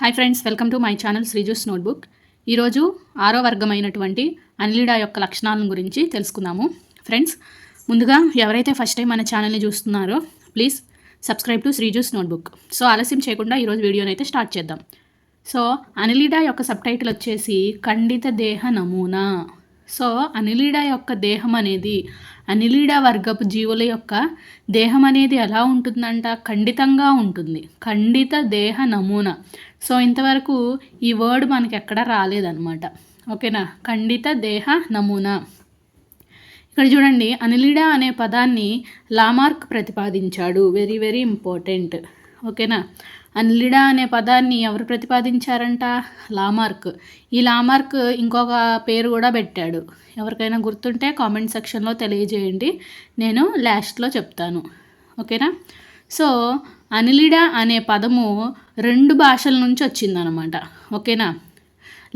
Hi friends welcome to my channel Sreeju's notebook. ఈరోజు ఆరో వర్గమైనటువంటి Annelida యొక్క లక్షణాలను గురించి తెలుసుకుందాము. ఫ్రెండ్స్ ముందుగా ఎవరైతే ఫస్ట్ టైం మన ఛానల్ని చూస్తున్నారో please subscribe to Sreeju's notebook. So ఆలస్యం చేయకుండా ఈరోజు వీడియోని అయితే స్టార్ట్ చేద్దాం. సో అనిలిడా యొక్క సబ్ టైటిల్ వచ్చేసి ఖండిత దేహ నమూనా. సో అనిలిడా యొక్క దేహం అనేది అనిలిడా వర్గపు జీవుల యొక్క దేహం అనేది ఎలా ఉంటుందంట? ఖండితంగా ఉంటుంది. ఖండిత దేహ నమూనా. సో ఇంతవరకు ఈ వర్డ్ మనకి ఎక్కడ రాలేదన్నమాట. ఓకేనా? ఖండిత దేహ నమూనా. ఇక్కడ చూడండి అనిలిడా అనే పదాన్ని లామార్క్ ప్రతిపాదించాడు. Very very important. ఓకేనా? అనిలిడా అనే పదాన్ని ఎవరు ప్రతిపాదించారంట? లామార్క్. ఈ లామార్క్ ఇంకొక పేరు కూడా పెట్టాడు. ఎవరికైనా గుర్తుంటే కామెంట్ సెక్షన్లో తెలియజేయండి. నేను లాస్ట్లో చెప్తాను. ఓకేనా? సో అనిలిడా అనే పదము రెండు భాషల నుంచి వచ్చిందనమాట. ఓకేనా?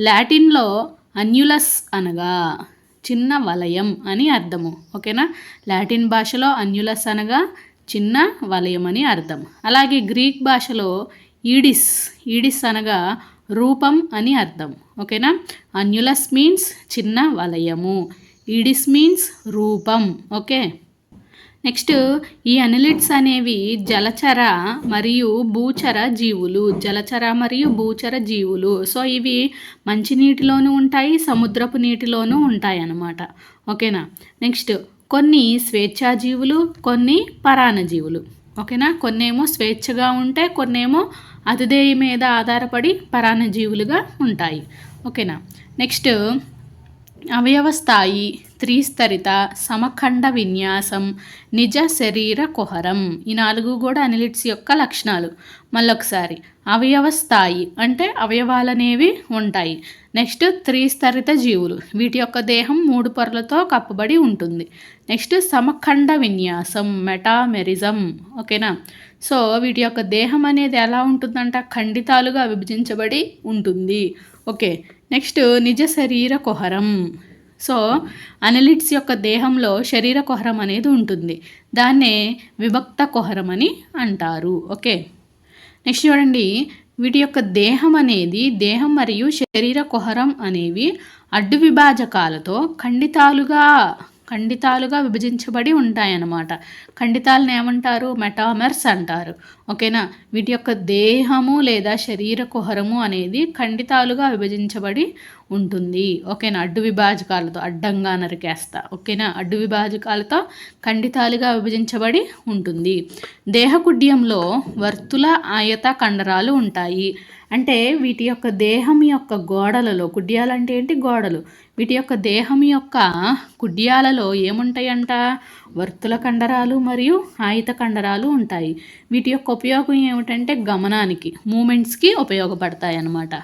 లాటిన్లో అన్యులస్ అనగా చిన్న వలయం అని అర్థము. ఓకేనా? లాటిన్ భాషలో అన్యులస్ అనగా చిన్న వలయం అని అర్థం. అలాగే గ్రీక్ భాషలో ఈడిస్ ఈడిస్ అనగా రూపం అని అర్థం. ఓకేనా? అన్యులస్ మీన్స్ చిన్న వలయము. ఈడిస్ మీన్స్ రూపం. ఓకే? నెక్స్ట్ ఈ అనలిట్స్ అనేవి జలచర మరియు భూచర జీవులు జలచర మరియు భూచర జీవులు. సో ఇవి మంచినీటిలోనూ ఉంటాయి సముద్రపు నీటిలోనూ ఉంటాయి అన్నమాట ఓకేనా? నెక్స్ట్ కొన్ని స్వేచ్ఛాజీవులు కొన్ని పరాణజీవులు ఓకేనా? కొన్నేమో స్వేచ్ఛగా ఉంటే కొన్నేమో అతిదేయ మీద ఆధారపడి పరాణజీవులుగా ఉంటాయి. ఓకేనా? నెక్స్ట్ అవయవ స్థాయి త్రిస్తరిత సమఖండ విన్యాసం నిజ శరీర కుహరం ఈ నాలుగు కూడా అనిలిట్స్ యొక్క లక్షణాలు. మళ్ళొకసారి అవయవ స్థాయి అంటే అవయవాలనేవి ఉంటాయి. నెక్స్ట్ త్రిస్తరిత జీవులు వీటి యొక్క దేహం మూడు పొరలతో కప్పబడి ఉంటుంది. నెక్స్ట్ సమఖండ విన్యాసం మెటామెరిజం ఓకేనా? సో వీటి యొక్క దేహం అనేది ఎలా ఉంటుందంట? ఖండితాలుగా విభజించబడి ఉంటుంది. ఓకే నెక్స్ట్ నిజ శరీర కుహరం. సో అనలిట్స్ యొక్క దేహంలో శరీర కుహరం అనేది ఉంటుంది. దాన్నే విభక్త కుహరం అని అంటారు. ఓకే? నెక్స్ట్ చూడండి. వీటి యొక్క దేహం అనేది దేహం మరియు శరీర కుహరం అనేవి అడ్డు విభాజకాలతో ఖండితాలుగా ఖండితాలుగా విభజించబడి ఉంటాయన్నమాట. ఖండితాలను ఏమంటారు? మెటామర్స్ అంటారు. ఓకేనా? వీటి యొక్క దేహము లేదా శరీర కుహరము అనేది ఖండితాలుగా విభజించబడి ఉంటుంది. ఓకేనా? అడ్డు విభాజకాలతో అడ్డంగా నరికేస్తా. ఓకేనా? అడ్డు విభాజకాలతో ఖండితాలుగా విభజించబడి ఉంటుంది. దేహకుడ్యంలో వర్తుల ఆయత కండరాలు ఉంటాయి. అంటే వీటి యొక్క దేహం యొక్క గోడలలో కుడ్యాలు అంటే ఏంటి? గోడలు. వీటి యొక్క దేహం యొక్క కుడ్యాలలో ఏముంటాయంట? వర్తుల కండరాలు మరియు ఆయుత కండరాలు ఉంటాయి. వీటి యొక్క ఉపయోగం ఏమిటంటే గమనానికి మూమెంట్స్కి ఉపయోగపడతాయి అన్నమాట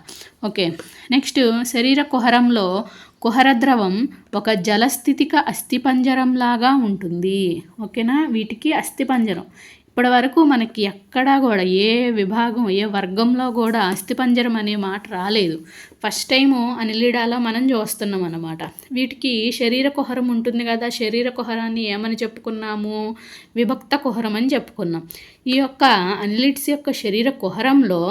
ఓకే. నెక్స్ట్ శరీర కుహరంలో కుహర ద్రవం ఒక జలస్థితిక అస్థిపంజరంలాగా ఉంటుంది. ఓకేనా? వీటికి అస్థిపంజరం. ఇప్పటి వరకు మనకి ఎక్కడా కూడా ఏ విభాగం ఏ వర్గంలో కూడా అస్థిపంజరం అనే మాట రాలేదు. ఫస్ట్ టైము అనిలిడాలో మనం చూస్తున్నాం అనమాట వీటికి శరీర కుహరం ఉంటుంది కదా శరీర కుహరాన్ని ఏమని చెప్పుకున్నాము? విభక్త కుహరం అని చెప్పుకున్నాం. ఈ యొక్క అనిలిడ్స్ యొక్క శరీర కుహరంలో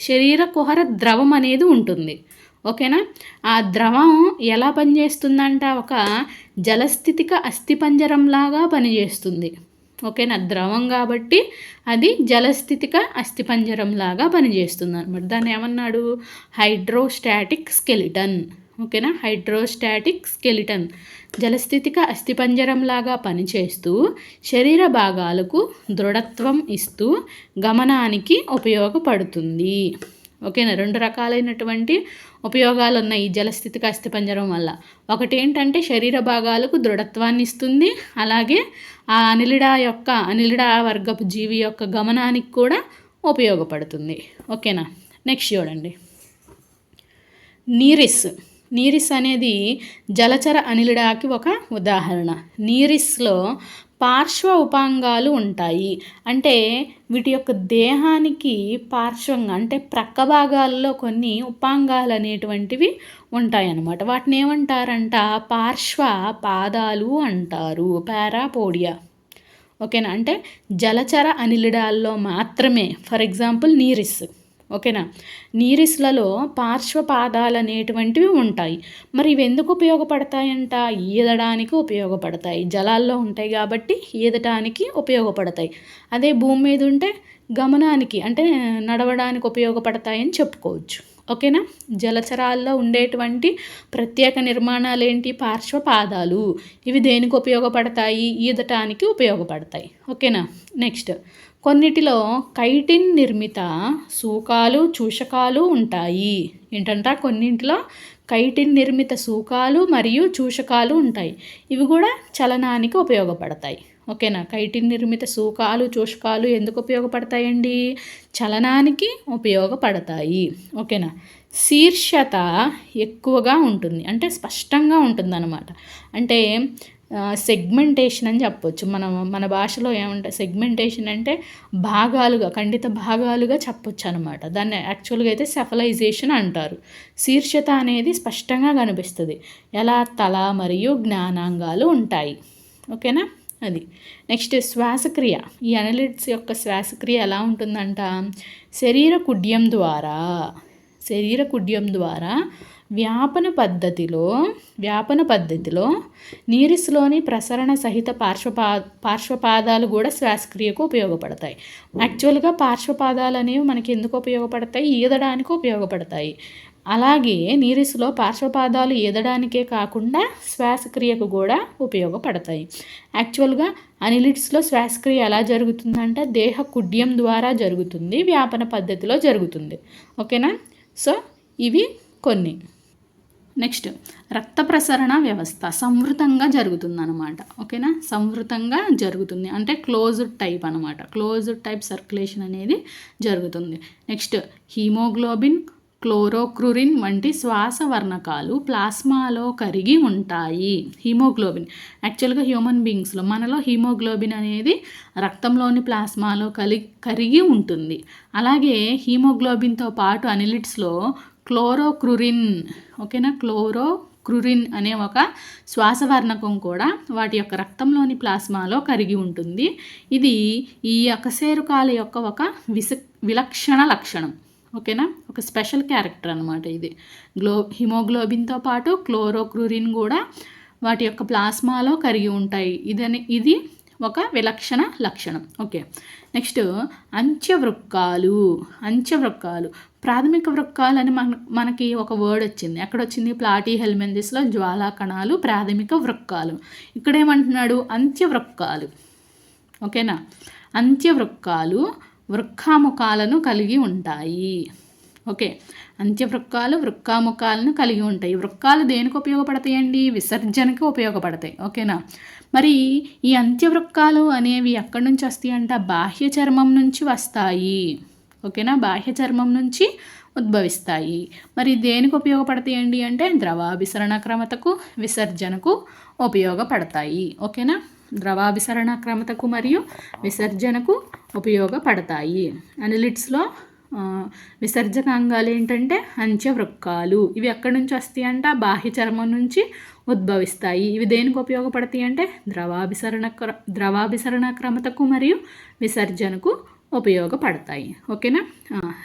శరీర కుహర ద్రవం అనేది ఉంటుంది. ఓకేనా? ఆ ద్రవం ఎలా పనిచేస్తుందంట? ఒక జలస్థితిక అస్థిపంజరంలాగా పనిచేస్తుంది. ఓకేనా? ద్రవం కాబట్టి అది జలస్థితిక అస్థిపంజరం లాగా పనిచేస్తుంది అనమాట దాన్ని ఏమన్నాడు? Hydrostatic skeleton. ఓకేనా? Hydrostatic skeleton. జలస్థితిక అస్థిపంజరం లాగా పనిచేస్తూ శరీర భాగాలకు దృఢత్వం ఇస్తూ గమనానికి ఉపయోగపడుతుంది. ఓకేనా? రెండు రకాలైనటువంటి ఉపయోగాలు ఉన్నాయి ఈ జలస్థితిక అస్థిపంజరం వల్ల. ఒకటి ఏంటంటే శరీర భాగాలకు దృఢత్వాన్ని ఇస్తుంది అలాగే ఆ అనిలిడా యొక్క అనిలిడా వర్గపు జీవి యొక్క గమనానికి కూడా ఉపయోగపడుతుంది. ఓకేనా? నెక్స్ట్ చూడండి. నీరిస్. నీరిస్ అనేది జలచర అనిలిడాకి ఒక ఉదాహరణ. నీరిస్లో పార్శ్వ ఉపాంగాలు ఉంటాయి. అంటే వీటి యొక్క దేహానికి పార్శ్వంగా అంటే ప్రక్క భాగాల్లో కొన్ని ఉపాంగాలు అనేటువంటివి ఉంటాయన్నమాట. వాటిని ఏమంటారంట? పార్శ్వ పాదాలు అంటారు. పారాపోడియా. ఓకేనా? అంటే జలచర అనిలిడాల్లో మాత్రమే. For example Nereis. ఓకేనా? నీరిస్లలో పార్శ్వపాదాలు అనేటువంటివి ఉంటాయి. మరి ఇవి ఎందుకు ఉపయోగపడతాయంట? ఈదడానికి ఉపయోగపడతాయి. జలాల్లో ఉంటాయి కాబట్టి ఈదటానికి ఉపయోగపడతాయి. అదే భూమి మీద ఉంటే గమనానికి అంటే నడవడానికి ఉపయోగపడతాయని చెప్పుకోవచ్చు. ఓకేనా? జలచరాల్లో ఉండేటువంటి ప్రత్యేక నిర్మాణాలు ఏంటి పార్శ్వపాదాలు. ఇవి దేనికి ఉపయోగపడతాయి? ఈదటానికి ఉపయోగపడతాయి. ఓకేనా? నెక్స్ట్. కొన్నిటిలో కైటిన్ నిర్మిత సూకాలు చూషకాలు ఉంటాయి. ఏంటంట? కొన్నింటిలో కైటిన్ నిర్మిత సూకాలు మరియు చూషకాలు ఉంటాయి. ఇవి కూడా చలనానికి ఉపయోగపడతాయి. ఓకేనా? కైటిన్ నిర్మిత సూకాలు చూషకాలు ఎందుకు ఉపయోగపడతాయండి? చలనానికి ఉపయోగపడతాయి. ఓకేనా? శీర్షత ఎక్కువగా ఉంటుంది. అంటే స్పష్టంగా ఉంటుంది అనమాట అంటే సెగ్మెంటేషన్ అని చెప్పొచ్చు. మనం మన భాషలో ఏమంటే సెగ్మెంటేషన్ అంటే భాగాలుగా ఖండిత భాగాలుగా చెప్పొచ్చు అనమాట దాన్ని యాక్చువల్గా అయితే సెఫలైజేషన్ అంటారు. శీర్షత అనేది స్పష్టంగా కనిపిస్తుంది. ఎలా తల మరియు జ్ఞానాంగాలు ఉంటాయి. ఓకేనా? అది. నెక్స్ట్ శ్వాసక్రియ. ఈ అనలిట్స్ యొక్క శ్వాసక్రియ ఎలా ఉంటుందంట? శరీర కుడ్యం ద్వారా. శరీర కుడ్యం ద్వారా వ్యాపన పద్ధతిలో వ్యాపన పద్ధతిలో నీరిస్లోని ప్రసరణ సహిత పార్శ్వపా పార్శ్వపాదాలు కూడా శ్వాసక్రియకు ఉపయోగపడతాయి. యాక్చువల్గా పార్శ్వపాదాలు అనేవి మనకి ఎందుకు ఉపయోగపడతాయి? ఈదడానికి ఉపయోగపడతాయి. అలాగే నీరిస్లో పార్శ్వపాదాలు ఈదడానికే కాకుండా శ్వాసక్రియకు కూడా ఉపయోగపడతాయి. యాక్చువల్గా అనిలిట్స్లో శ్వాసక్రియ ఎలా జరుగుతుందంటే దేహ కుడ్యం ద్వారా జరుగుతుంది వ్యాపన పద్ధతిలో జరుగుతుంది. ఓకేనా? సో ఇవి కొన్ని. నెక్స్ట్ రక్త ప్రసరణ వ్యవస్థ సంవృతంగా జరుగుతుందన్నమాట. ఓకేనా? సంవృతంగా జరుగుతుంది. అంటే క్లోజ్డ్ టైప్ అనమాట క్లోజ్డ్ టైప్ సర్క్యులేషన్ అనేది జరుగుతుంది. నెక్స్ట్ హీమోగ్లోబిన్ క్లోరోక్రురిన్ వంటి శ్వాస వర్ణకాలు ప్లాస్మాలో కరిగి ఉంటాయి. హీమోగ్లోబిన్. యాక్చువల్గా హ్యూమన్ బీయింగ్స్లో మనలో హీమోగ్లోబిన్ అనేది రక్తంలోని ప్లాస్మాలో కలిగి కరిగి ఉంటుంది. అలాగే హీమోగ్లోబిన్తో పాటు అనిలిట్స్లో క్లోరోక్రురిన్ ఓకేనా? క్లోరో క్రురిన్ అనే ఒక శ్వాసవర్ణకం కూడా వాటి యొక్క రక్తంలోని ప్లాస్మాలో కరిగి ఉంటుంది. ఇది ఈ అకశేరుకాల యొక్క ఒక విస విలక్షణ లక్షణం ఓకేనా? ఒక స్పెషల్ క్యారెక్టర్ అనమాట ఇది. గ్లో హిమోగ్లోబిన్తో పాటు క్లోరోక్రురిన్ కూడా వాటి యొక్క ప్లాస్మాలో కరిగి ఉంటాయి. ఇదని ఇది ఒక విలక్షణ లక్షణం. ఓకే. నెక్స్ట్ అంత్యవృక్కాలు అంత్యవృక్కాలు. ప్రాథమిక వృక్కాలు అని మన మనకి ఒక వర్డ్ వచ్చింది. ఎక్కడ వచ్చింది ప్లాటీ హెల్మెందిస్లో జ్వాలా కణాలు ప్రాథమిక వృక్కాలు. ఇక్కడేమంటున్నాడు? అంత్య అంత్యవృక్కాలు. ఓకేనా? అంత్యవృక్కాలు వృక్కాముఖాలను కలిగి ఉంటాయి. ఓకే. అంత్యవృక్కాలు వృక్కాముఖాలను కలిగి ఉంటాయి. వృక్కాలు దేనికి ఉపయోగపడతాయండి? విసర్జనకి ఉపయోగపడతాయి. ఓకేనా? మరి ఈ అంత్యవృక్కాలు అనేవి ఎక్కడి నుంచి వస్తాయి అంట బాహ్య చర్మం నుంచి వస్తాయి. ఓకేనా? బాహ్య చర్మం నుంచి ఉద్భవిస్తాయి. మరి దేనికి ఉపయోగపడతాయండి అంటే ద్రవాభిసరణ క్రమతకు విసర్జనకు ఉపయోగపడతాయి. ఓకేనా? ద్రవాభిసరణ క్రమతకు మరియు విసర్జనకు ఉపయోగపడతాయి. అనలిట్స్లో విసర్జకాంగాలు ఏంటంటే అంత్యవృక్కాలు. ఇవి ఎక్కడి నుంచి వస్తాయి అంట బాహ్య చర్మం నుంచి ఉద్భవిస్తాయి. ఇవి దేనికి ఉపయోగపడతాయి అంటే ద్రవాభిసరణ క్ర ద్రవాభిసరణ క్రమతకు మరియు విసర్జనకు ఉపయోగపడతాయి. ఓకేనా?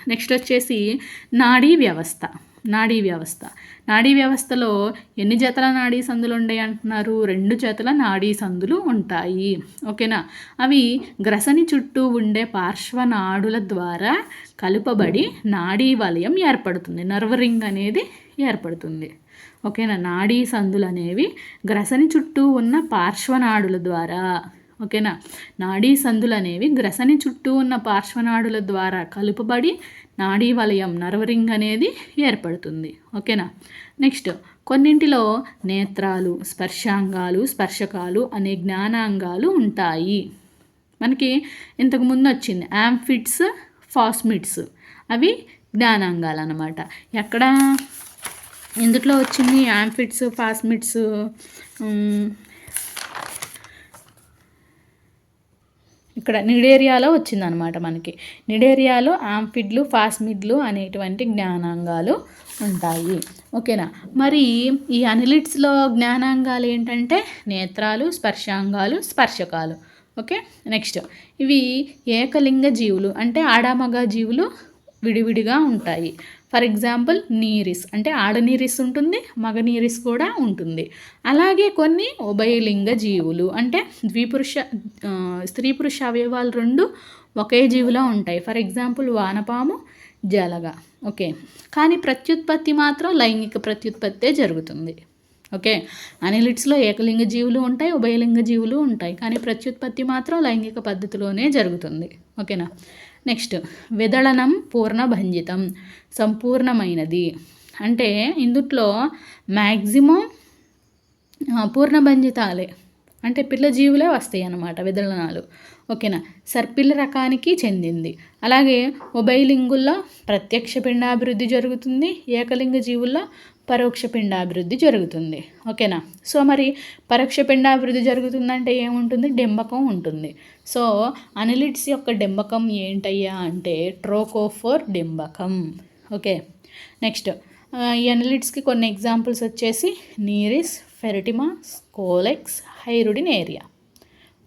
నెక్స్ట్ వచ్చేసి నాడీ వ్యవస్థ. నాడీ వ్యవస్థ. నాడీ వ్యవస్థలో ఎన్ని జతల నాడీ సందులు ఉంటాయి అంటున్నారు? రెండు జతల నాడీ సందులు ఉంటాయి. ఓకేనా? అవి గ్రసని చుట్టూ ఉండే పార్శ్వనాడుల ద్వారా కలుపబడి నాడీ వలయం ఏర్పడుతుంది. నర్వ్ రింగ్ అనేది ఏర్పడుతుంది. ఓకేనా? నాడీ సందులు అనేవి గ్రసని చుట్టూ ఉన్న పార్శ్వనాడుల ద్వారా ఓకేనా? నాడీ సందులు అనేవి గ్రసని చుట్టూ ఉన్న పార్శ్వనాడుల ద్వారా కలుపబడి నాడీ వలయం నర్వరింగ్ అనేది ఏర్పడుతుంది. ఓకేనా? నెక్స్ట్ కొన్నింటిలో నేత్రాలు స్పర్శాంగాలు స్పర్శకాలు అనే జ్ఞానాంగాలు ఉంటాయి. మనకి ఇంతకు ముందు వచ్చింది యాంఫిట్స్ ఫాస్మిట్స్ అవి జ్ఞానాంగాలు అనమాట ఎక్కడ? ఇందులో వచ్చింది యాంఫిట్స్ ఫాస్మిట్స్ ఇక్కడ నిడేరియాలో వచ్చిందనమాట మనకి. నిడేరియాలో ఆంఫిడ్లు ఫాస్మిడ్లు అనేటువంటి జ్ఞానాంగాలు ఉంటాయి. ఓకేనా? మరి ఈ అనిలిట్స్లో జ్ఞానాంగాలు ఏంటంటే నేత్రాలు స్పర్శాంగాలు స్పర్శకాలు. ఓకే? నెక్స్ట్. ఇవి ఏకలింగ జీవులు అంటే ఆడామగ జీవులు విడివిడిగా ఉంటాయి. ఫర్ ఎగ్జాంపుల్ నీరిస్ అంటే ఆడనీరిస్ ఉంటుంది మగ నీరిస్ కూడా ఉంటుంది. అలాగే కొన్ని ఉభయలింగ జీవులు అంటే ద్విపురుష స్త్రీ పురుష అవయవాలు రెండు ఒకే జీవిలో ఉంటాయి. ఫర్ ఎగ్జాంపుల్ వానపాము జలగ ఓకే. కానీ ప్రత్యుత్పత్తి మాత్రం లైంగిక ప్రత్యుత్పత్తే జరుగుతుంది. ఓకే. అనిలిట్స్లో ఏకలింగ జీవులు ఉంటాయి ఉభయలింగ జీవులు ఉంటాయి. కానీ ప్రత్యుత్పత్తి మాత్రం లైంగిక పద్ధతిలోనే జరుగుతుంది. ఓకేనా? నెక్స్ట్ విదళనం పూర్ణభంజితం సంపూర్ణమైనది. అంటే ఇందుట్లో మ్యాక్సిమం పూర్ణభంజితాలే అంటే పిల్ల జీవులే వస్తాయి అన్నమాట విదళనాలు. ఓకేనా? సర్పిల్ల రకానికి చెందింది. అలాగే ఉభయలింగుల్లో ప్రత్యక్ష పిండాభివృద్ధి జరుగుతుంది ఏకలింగ జీవుల్లో పరోక్ష పిండాభివృద్ధి జరుగుతుంది. ఓకేనా? సో మరి పరోక్ష పిండాభివృద్ధి జరుగుతుందంటే ఏముంటుంది? డెంబకం ఉంటుంది. సో అనిలిట్స్ యొక్క డెంబకం ఏంటయ్యా అంటే ట్రోకోఫోర్ డెంబకం. ఓకే? నెక్స్ట్ ఈ అనలిట్స్కి కొన్ని ఎగ్జాంపుల్స్ వచ్చేసి నీరిస్ ఫెరటిమా స్కోలెక్స్ హైరుడిన్ ఏరియా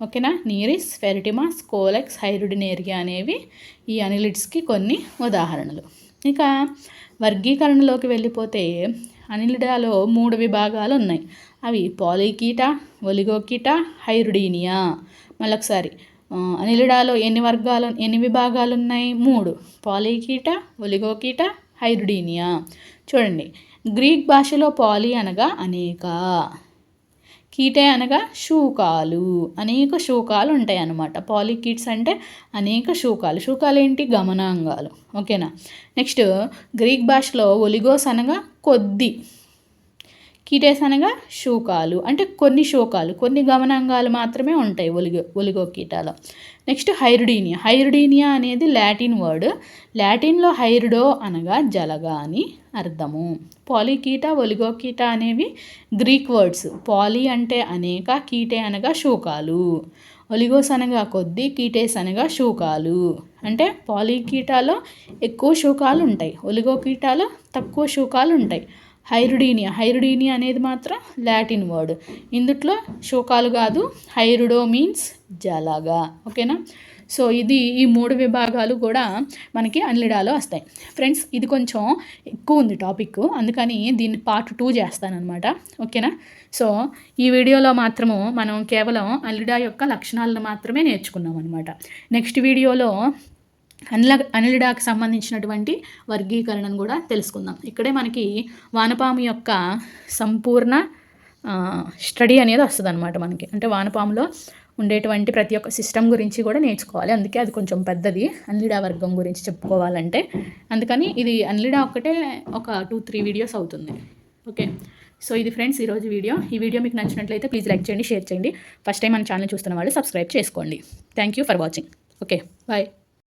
ఓకేనా? నీరిస్ ఫెరటిమా స్కోలెక్స్ హైరుడిన్ ఏరియా అనేవి ఈ అనిలిట్స్కి కొన్ని ఉదాహరణలు. ఇక వర్గీకరణలోకి వెళ్ళిపోతే అనిలిడాలో మూడు విభాగాలు ఉన్నాయి అవి పాలికీట ఒలిగోకీట హైరుడీనియా. మళ్ళొకసారి అనిలిడాలో ఎన్ని వర్గాలు ఎన్ని విభాగాలు ఉన్నాయి మూడు. పాలికీట ఒలిగోకీట హైరుడీనియా. చూడండి గ్రీక్ భాషలో పాలి అనగా అనేక. కీటే అనగా శూకాలు. అనేక శూకాలు ఉంటాయి అన్నమాట. పాలికీట్స్ అంటే అనేక శూకాలు. శూకాలు ఏంటి గమనాంగాలు. ఓకేనా? నెక్స్ట్ గ్రీక్ భాషలో ఒలిగోస్ అనగా కొద్ది. కీటేస్ అనగా శూకాలు. అంటే కొన్ని శోకాలు కొన్ని గమనాంగాలు మాత్రమే ఉంటాయి ఒలిగో ఒలిగో కీటాలో. Next Hirudinea. హైరుడీనియా అనేది లాటిన్ వర్డ్. లాటిన్లో హైరుడో అనగా జలగా అని అర్థము. పాలికీట ఒలిగోకీట అనేవి గ్రీక్ వర్డ్స్. పాలి అంటే అనేక కీటే అనగా శూకాలు. ఒలిగోస్ అనగా కొద్ది కీటేస్ అనగా శూకాలు. అంటే పాలికీటాలో ఎక్కువ శూకాలు ఉంటాయి. ఒలిగో కీటాలో తక్కువ శూకాలు ఉంటాయి. హైరుడీనియా. హైరుడీనియా అనేది మాత్రం లాటిన్ వర్డ్. ఇందుట్లో శోకాలు కాదు హైరుడో మీన్స్ జలగా. ఓకేనా? సో ఇది ఈ మూడు విభాగాలు కూడా మనకి అన్లిడాలో వస్తాయి. ఫ్రెండ్స్ ఇది కొంచెం ఎక్కువ ఉంది టాపిక్. అందుకని దీన్ని పార్ట్ టూ చేస్తానన్నమాట. ఓకేనా? సో ఈ వీడియోలో మాత్రము మనం కేవలం అల్లిడా యొక్క లక్షణాలను మాత్రమే నేర్చుకున్నాం అనమాట నెక్స్ట్ వీడియోలో అనిల అనిలిడాకి సంబంధించినటువంటి వర్గీకరణను కూడా తెలుసుకుందాం. ఇక్కడే మనకి వానపాము యొక్క సంపూర్ణ స్టడీ అనేది వస్తుంది అనమాట మనకి. అంటే వానపాములో ఉండేటువంటి ప్రతి ఒక్క సిస్టమ్ గురించి కూడా నేర్చుకోవాలి. అందుకే అది కొంచెం పెద్దది అన్లిడా వర్గం గురించి చెప్పుకోవాలంటే. అందుకని ఇది అన్లిడా ఒక్కటే ఒక టూ త్రీ వీడియోస్ అవుతుంది. ఓకే? సో ఇది ఫ్రెండ్స్ ఈరోజు వీడియో. ఈ వీడియో మీకు నచ్చినట్లయితే ప్లీజ్ లైక్ చేయండి షేర్ చేయండి. ఫస్ట్ టైం మన ఛానల్ చూస్తున్న వాళ్ళు సబ్స్క్రైబ్ చేసుకోండి. Thank you for watching. Okay? Bye.